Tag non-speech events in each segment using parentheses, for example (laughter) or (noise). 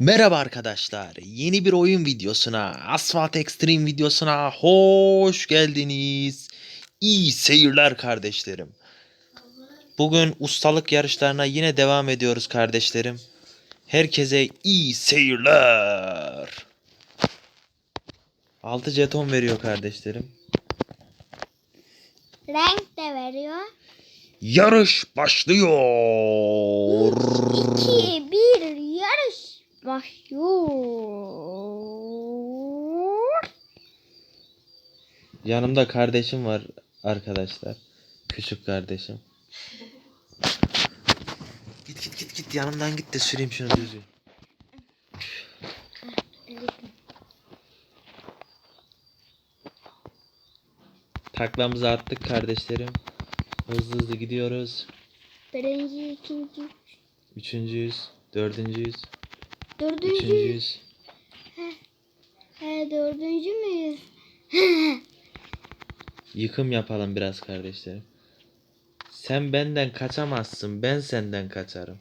Merhaba arkadaşlar. Yeni bir oyun videosuna, Asphalt Extreme videosuna hoş geldiniz. İyi seyirler kardeşlerim. Bugün ustalık yarışlarına yine devam ediyoruz kardeşlerim. Herkese iyi seyirler. 6 jeton veriyor kardeşlerim. Renk de veriyor. Yarış başlıyor. 2 1 yarış başlıyor. Yanımda kardeşim var arkadaşlar. Küçük kardeşim. Git git git git yanımdan git de süreyim şunu düzgün. Taklamızı attık kardeşlerim. Hızlı hızlı gidiyoruz. Birinci, ikinci, Üçüncüyüz, dördüncüyüz, dördüncü. üçüncüyüz. He dördüncü müyüz? (laughs) Yıkım yapalım biraz kardeşlerim. Sen benden kaçamazsın, ben senden kaçarım.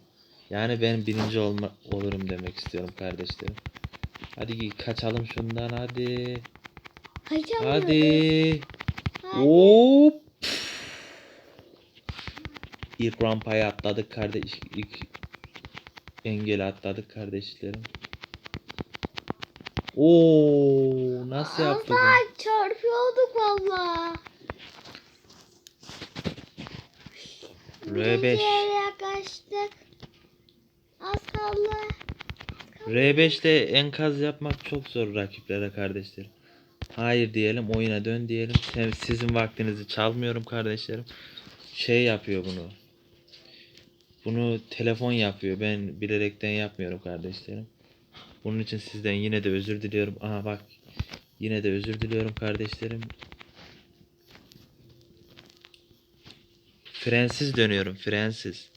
Yani ben birinci olma, olurum demek istiyorum kardeşlerim. Hadi kaçalım şundan hadi. Kaçamıyoruz. Hadi. Hadi. Hop. İlk rampaya atladık kardeş. İlk engeli atladık kardeşlerim. Oo, nasıl yaptık? bunu? Allah çarpıyorduk valla. R5. Birinciye yaklaştık. Az kaldı. R5'te enkaz yapmak çok zor rakiplere kardeşlerim. Hayır diyelim oyuna dön diyelim. Sen, sizin vaktinizi çalmıyorum kardeşlerim. Şey yapıyor bunu. Bunu telefon yapıyor. Ben bilerekten yapmıyorum kardeşlerim. Bunun için sizden yine de özür diliyorum. Aha bak. Yine de özür diliyorum kardeşlerim. Frensiz dönüyorum. Frensiz.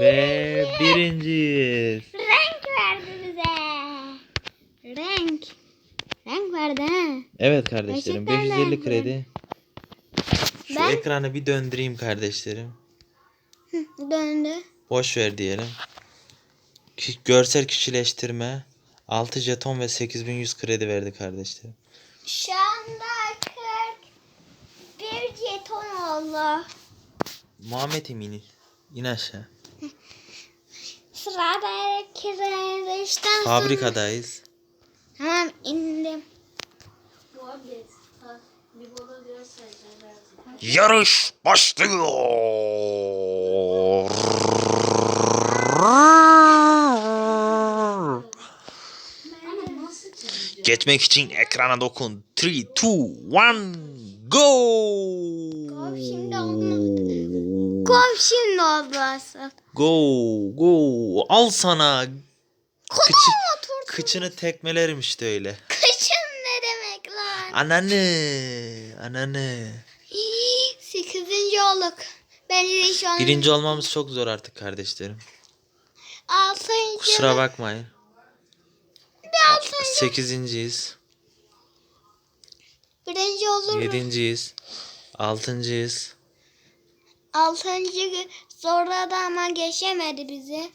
Ve birinciyiz. Renk verdi bize. Renk. Renk verdi ha. Evet kardeşlerim Gerçekten 550 beğendim. kredi. Şu Ben- ekranı bir döndüreyim kardeşlerim. Döndü. Boş ver diyelim. Ki- Görsel kişileştirme 6 jeton ve 8100 kredi verdi kardeşlerim. Şu anda 41 jeton oldu. Muhammed Emin in aşağı. (laughs) Sıradaki renkten Fabrikadayız. Tamam indim. Yarış başlıyor. Geçmek için ekrana dokun. 3, 2, 1, go! Gol şimdi oldu. Gol şimdi oldu asıl. Go, go. Al sana. Kıçı, kıçını tekmelerim işte öyle. Kışın ne demek lan? Ananı, ananı. Sekizinci olduk. Bence de şu an Birinci olmamız çok zor artık kardeşlerim. altıncı. Kusura bakmayın. Altıncı. Sekizinciyiz. Birinci olur? Yedinciyiz. Altıncıyız. Altıncı sonra da ama geçemedi bizi.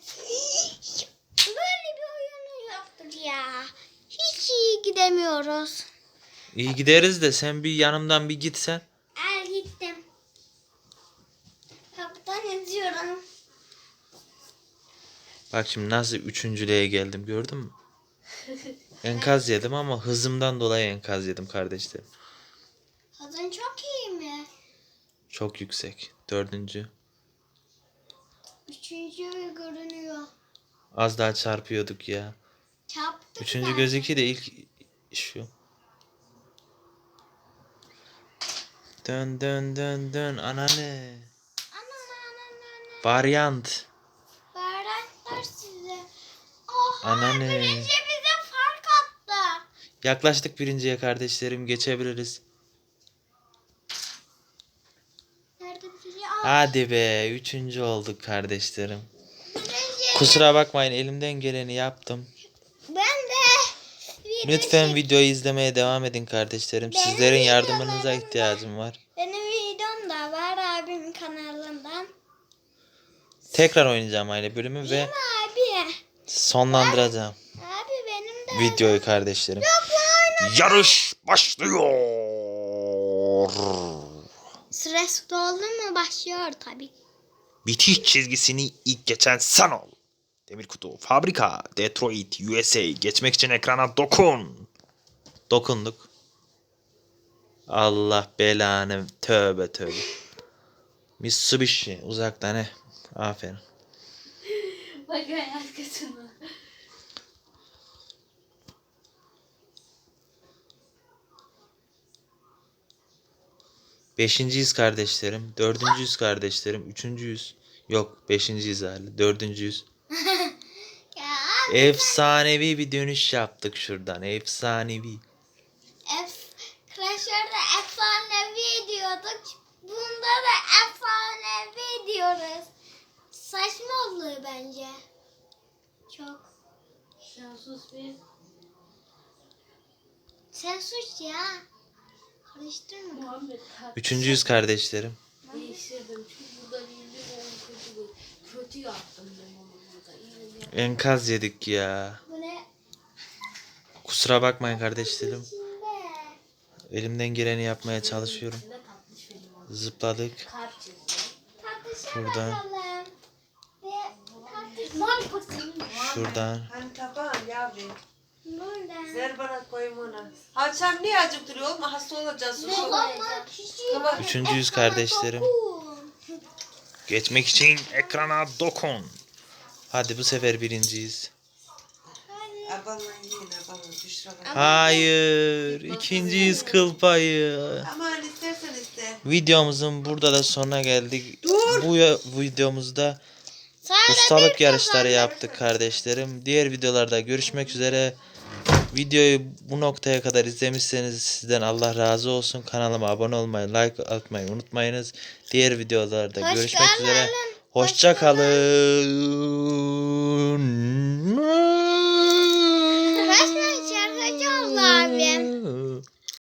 Böyle bir oyunu yoktur ya. Hiç iyi gidemiyoruz. İyi gideriz de sen bir yanımdan bir gitsen. El gittim. Kapıdan yazıyorum. Bak şimdi nasıl üçüncülüğe geldim gördün mü? Enkaz yedim ama hızımdan dolayı enkaz yedim kardeşlerim. Hazın çok iyi mi? Çok yüksek. Dördüncü. Üçüncü görünüyor. Az daha çarpıyorduk ya. Çarptık Üçüncü zaten. gözükü de ilk şu. Dön dön dön dön ananı. Anan anan anan. Varyant. Bayraklar size. Oha Ananı. birinci bize fark attı. Yaklaştık birinciye kardeşlerim geçebiliriz. Hadi be üçüncü olduk kardeşlerim. Kusura bakmayın elimden geleni yaptım. Ben de. Lütfen videoyu izlemeye devam edin kardeşlerim. Benim Sizlerin yardımınıza ihtiyacım var. Benim videom da var abimin kanalından. Tekrar oynayacağım aynı bölümü ve abi? Sonlandıracağım Abi benim de. videoyu kardeşlerim. Yarış başlıyor. Süresi doldu mu başlıyor tabii. Bitiş çizgisini ilk geçen sen ol. Demir kutu, fabrika, Detroit, USA. Geçmek için ekrana dokun. Dokunduk. Allah belanı tövbe tövbe. Mitsubishi uzaktan he. Aferin. Bak arkasına. Beşinciyiz kardeşlerim. Dördüncüyüz kardeşlerim. Üçüncüyüz. Yok beşinciyiz hala. Dördüncüyüz. (laughs) Efsanevi bir dönüş yaptık şuradan. Efsanevi. F Crasher'da efsanevi diyorduk. Bunda da efsanevi diyoruz. Saçma oluyor bence. Çok. Sen sus bir. Sen suç ya. Karıştırma. Muhammed kalk. Üçüncüyüz kardeşlerim. Değiştirdim çünkü burada ben onu burada. Enkaz yedik ya. Bu ne? Kusura bakmayın kardeşlerim. Elimden geleni yapmaya çalışıyorum. Zıpladık. Kalp Şurada. bakalım. Şuradan. Hani. Ver bana koyayım ona. Akşam niye acık duruyor oğlum? Hasta olacağız. Sus. Tamam. Üçüncüyüz kardeşlerim. Geçmek için ekrana dokun. Hadi bu sefer birinciyiz. Hadi. Abamla yiyin abamla. Büşra bak. Hayır. ikinciyiz kıl payı. Aman istersen iste. Videomuzun burada da sonuna geldik. Bu ya- videomuzda ustalık yarışları yaptık kardeşlerim. Diğer videolarda görüşmek üzere. Videoyu bu noktaya kadar izlemişseniz sizden Allah razı olsun. Kanalıma abone olmayı, like atmayı unutmayınız. Diğer videolarda Hoş görüşmek üzere. kalın. Hoş Hoşça kalın.